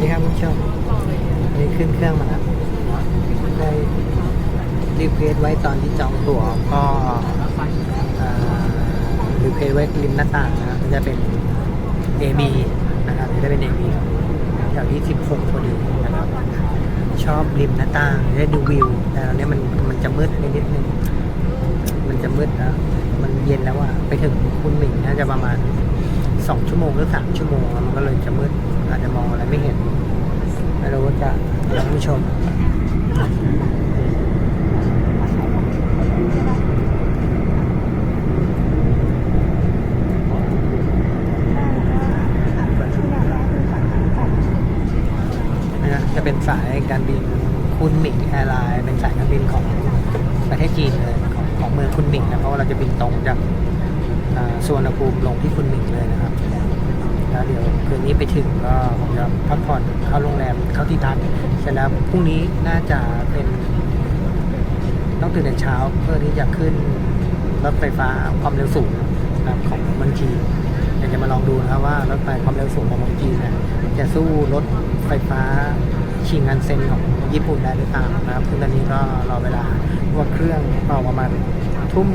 นี่ครับคุณผู้ชมนนี้ขึ้นเครื่องมาแล้วได้รีเควสไว้ตอนที่จองตั๋วก็รีเควสไว้ริมหน้าต่างนะครับก็จะเป็น AB นะครับจะเป็น AB แถวที่ 16พอดีนะครับชอบริมหน้าต่างได้ดูวิว แต่ตอนนี้มันมันจะมืดไปนิดนึงมันจะมืดแล้วมันเย็นแล้วอะไปถึงคุณหมิงน่าจะประมาณ สองชั่วโมงหรือสามชั่วโมงมันก็เลยจะมืดอาจจะมองอะไรไม่เห็นไม่รู้ว่าจะท่านผู้ชมนะจะเป็นสายการบินคุนหมิงแอร์ไลน์เป็นสายการบินของประเทศจีนเลยของของเมืองคุนหมิงนะเพราะว่าเราจะบินตรงจาก สวรรณภูมิลงที่คุนหมิงเลยนะครับแล้วเดี๋ยวคืนนี้ไปถึงก็ผมจะพักผ่อนเข้าโรงแรมเข้าที่พักเสร็จแล้วพรุ่งนี้น่าจะเป็นต้องตื่นแต่เช้าเพื่อที่จะขึ้นรถไฟฟ้าความเร็วสูงนะครับของเมืองจีนอยากจะมาลองดูนะครับว่ารถไฟความเร็วสูงของเมืองจีนเนี่ยจะสู้รถไฟฟ้าชิงอันเซ็นของญี่ปุ่นได้หรือเปล่านะครับซึ่งตอนนี้ก็รอเวลาว่าเครื่องออกประมาณทุ่ม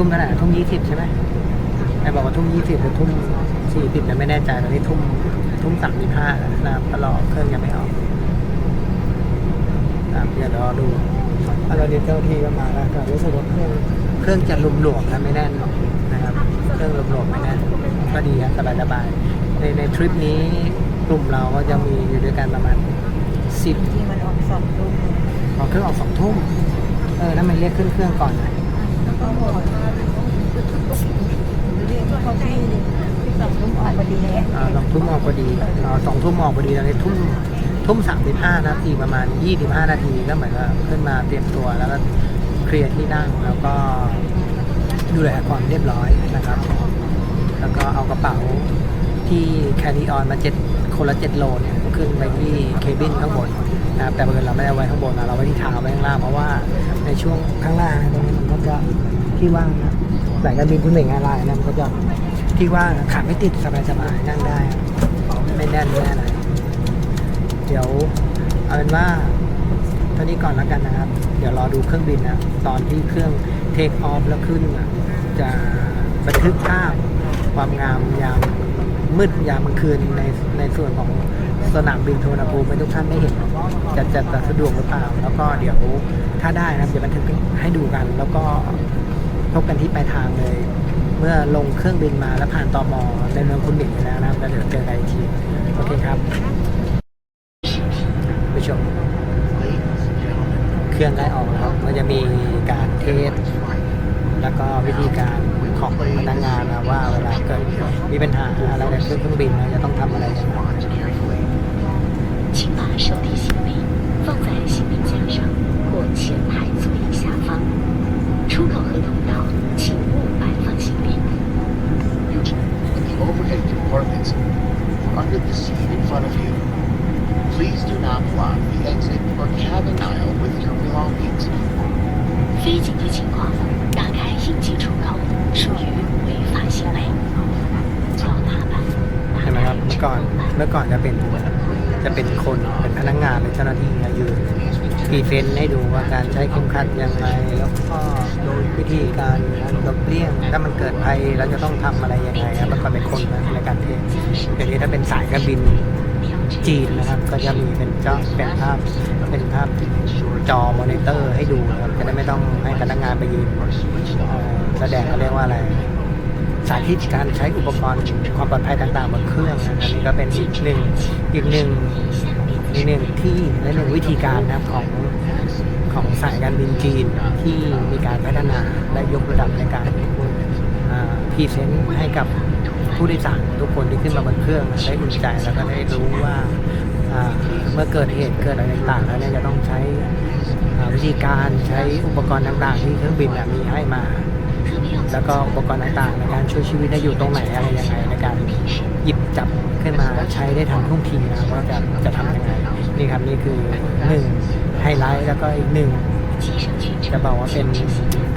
ทุ่มเท่าไหร่ทุ่มยี่สิบใช่ไหมไอ้บอกว่าทุ่มยี่สิบหรือทุ่มสี่สิบเนี่ยไม่แน่ใจตอนนี้ทุ่มทุ่มสามสิบห้านะครับก็รอเครื่องยังไม่ออกครับเดี๋ยวรอดูแล้วตอนนี้เจ้าที่ก็มาแล้วก็รู้สึกว่าเครื่องเครื่องจะหลุมหลวมๆนะไม่แน่นนะครับ เครื่องหลุมหลวมๆไม่แน่นก็ดีครับสบายๆในในทริปนี้กลุ่มเราก็จะมีอยู่ด้วยกันประมาณสิบที่มันออกสองทุ่มออกเครื่องออกสองทุ่มเออนั่นมันเรียกขึ้นเครื่องก่อนนะ องทุ่มออกพอดีเลยอ่าสองทุ่มออกพอดีอ่าสองทุ่มออกพอดีตอนนี้ทุ่มทุ่มสามสิบห้านาทีประมาณยี่สิบห้านาทีก็เหมือนกับขึ้นมาเตรียมตัวแล้วก็เคลียร์ที่นั่งแล้วก็ดูแลความเรียบร้อยนะครับ แล้วก็เอากระเป๋าที่แคริออนมาเจ็ดคนละเจ็ดโลเนี่ย ขึ้นไปที่เคบินข้างบนนะครับแต่บังเอิญเราไม่ได้ไว้ข้างบนนะเราไว้ที่เท้าไว้ข้างล่างเพราะว่าในช่วงข้างล่างนะตรงนี้มันก็จะที่ว่างนะสายการบินคุณเหม่งแอร์ไลน์นะมันก็จะที่ว่างขาไม่ติดสบายๆนั่งได้ไม่แน่นไม่อะไรเดี๋ยวเอาเป็นว่าเท่านี้ก่อนแล้วกันนะครับ เดี๋ยวรอดูเครื่องบินนะตอนที่เครื่องเทคออฟแล้วขึ้นนะจะบันทึกภาพความงามยามมืดยามกลางคืนในในส่วนของ สนามบินสุวรรณภูมิทุกท่านได้เห็นจะจะจะสะดวกหรือเปล่า แล้วก็เดี๋ยวถ้าได้นะจะบันทึกให้ดูกัน แล้วก็พบกันที่ปลายทางเลย เมื่อลงเครื่องบินมาแล้วผ่านตอมในเมืองคุณหมิงไปแล้วนะแล้วเดี๋ยวเจอกันอีกทีโอเคครับผู้ชมเครื่องได้ออกแล้วครับมันจะมีการเทสแล้วก็วิธีการของพนักงานนะว่าเวลาเกิดมีปัญหาอะไรในเครื่องบินนะจะต้องทำอะไรยังไง 请把手提行李放在行李架上或前排座椅下方。出口和通道请勿摆放行李。 in the overhead compartments or under the seat in front of you. Please do not block the exit or cabin aisle with your belongings. 非紧急情况，打开应急出口属于违法行为。脚踏板 ใช่ไหมครับ เมื่อก่อนเมื่อก่อนจะเป็น จะเป็นคนเป็นพนักงานเป็นเจ้าหน้าที่นะยืนพรีเซนให้ดูว่าการใช้เข็มขัดยังไงแล้วก็โดยวิธีการหลบเลี่ยงถ้ามันเกิดภัยเราจะต้องทำอะไรยังไงครับเมื่อก่อนเป็นคนนะในการเทสเดี๋ยวนี้ถ้าเป็นสายการบินจีนนะครับ ก็จะมีเป็นจอเป็นภาพเป็นภาพจอมอนิเตอร์ให้ดูนะครับจะได้ไม่ต้องให้พนักงานไปยืนแสดงเขาเรียกว่าอะไร สาธิตการใช้อุปกรณ์ความปลอดภัยต่างๆบนเครื่องนะครับนี่ก็เป็นอีกหนึ่งอีกหนึ่งอีกหนึ่งที่และหนึ่งวิธีการนะครับของของสายการบินจีนที่มีการพัฒนาและยกระดับในการพรีเซนต์ให้กับผู้โดยสารทุกคนที่ขึ้นมาบนเครื่องได้อุ่นใจแล้วก็ได้รู้ว่าเมื่อเกิดเหตุเกิดอะไรต่างๆแล้วเนี่ยจะต้องใช้วิธีการใช้อุปกรณ์ต่างๆที่เครื่องบินมีให้มา แล้วก็อุปกรณ์ต่างๆ ในการช่วยชีวิตได้อยู่ตรงไหนอะไรยังไงในการหยิบจับขึ้นมาใช้ได้ทันท่วงทีนะว่าจะจะทำยังไงนี่ครับนี่คือหนึ่งไฮไลท์แล้วก็อีกหนึ่งจะบอกว่าเป็น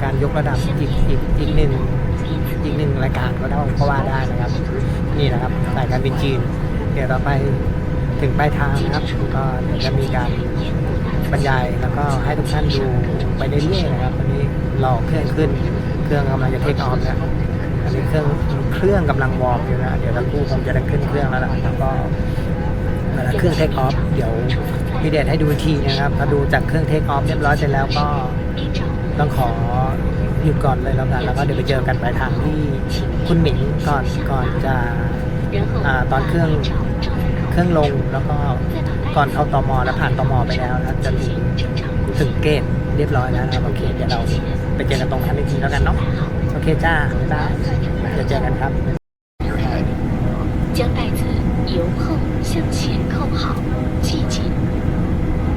การยกระดับอีกอีกอีกหนึ่งอีกหนึ่งรายการก็ได้เพราะว่าได้นะครับ นี่นะครับสายการบินจีน เดี๋ยวเราไปถึงปลายทางนะครับ ก็จะมีการบรรยายแล้วก็ให้ทุกท่านดูไปเรื่อยๆนะครับวันนี้หล่อเครื่องขึ้น เครื่องกำลังจะเทคออฟแล้วอันนี้เครื่องเครื่องกำลังวอร์มอยู่นะ เดี๋ยวทั้งคู่คงจะได้ขึ้นเครื่องแล้วล่ะแล้วก็เวลาเครื่องเทคออฟเดี๋ยวพี่เดชให้ดูทีนะครับพอดูจากเครื่องเทคออฟเรียบร้อยเสร็จแล้วก็ต้องขอหยุดก่อนเลยแล้วกันแล้วก็เดี๋ยวไปเจอกันปลายทางที่คุณหมิงก่อนก่อนจะตอนเครื่องเครื่องลงแล้วก็ก่อนเข้าตอมอแล้วผ่านตอมอไปแล้วนะจะถึงถึงเกต เรียบร้อยแล้วนะรัโอเคเดี๋ยวเราไปเจอกันตรงนั้นอีกทีแล้วกันเนาะโอเคจ้าจ้าเดี๋ยเจอกันครับ将袋子由后向前扣好，系紧。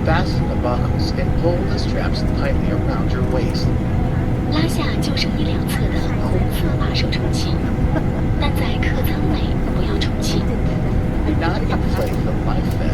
Fasten the buckles and pull the straps tightly around your waist. 拉下救生衣两侧的红色把手充气，但在客舱内不要充气。Do not inflate the life.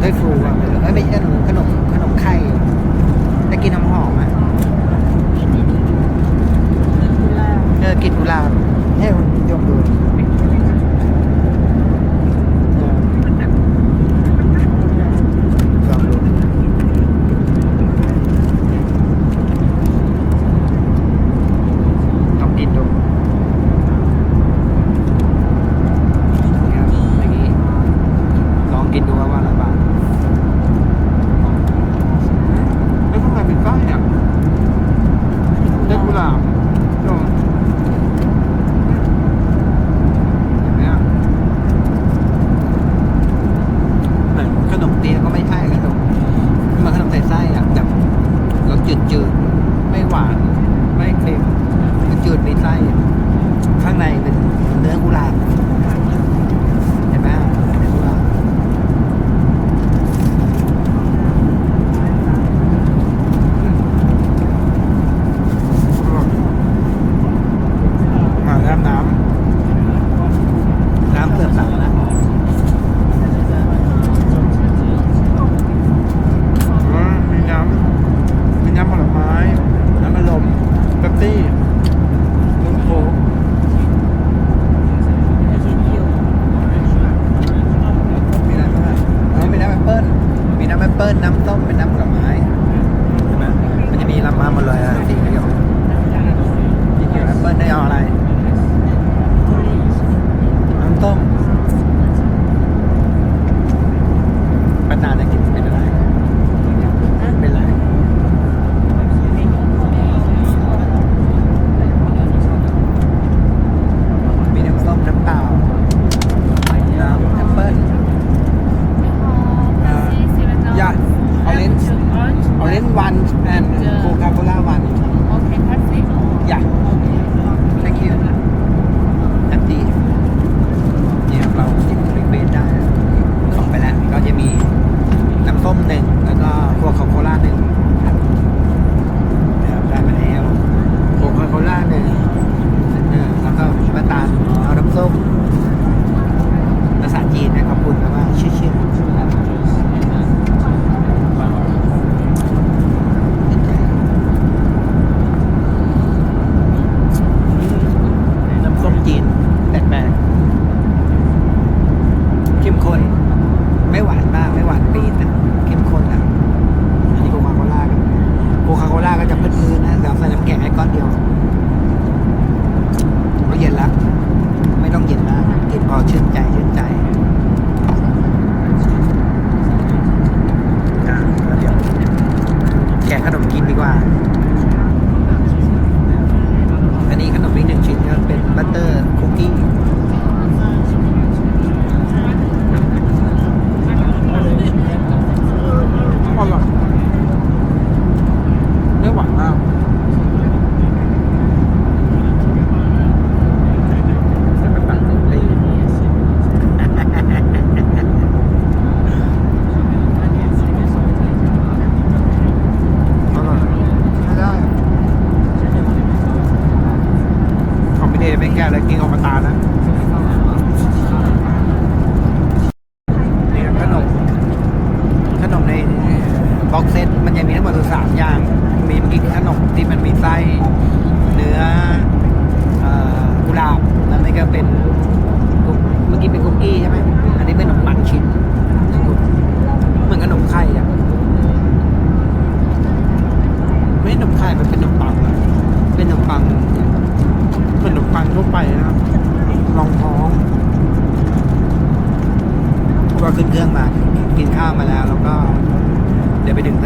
ได้ฟูอะไม่ใช่ขนม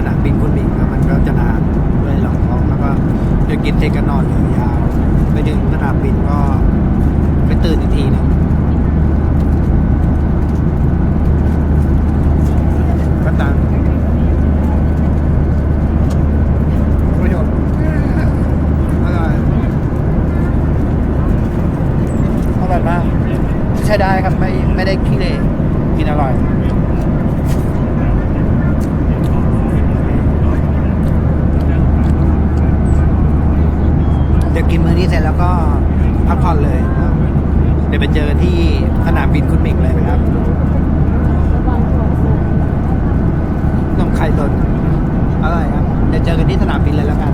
นามบินคุณบินครับมันก็จะนานด้วยหลังท้องแล้วก็จะกินเทกันนอนยาวไปถึงสนามบินก็ไปตื่นอีกทีนึง เสร็จแล้วก็พักผ่อนเลย เดี๋ยวไปเจอที่สนามบินคุณมิกเลยนะครับนมไข่ตนอร่อยครับ เดี๋ยวเจอกันที่สนามบินเลยแล้วกัน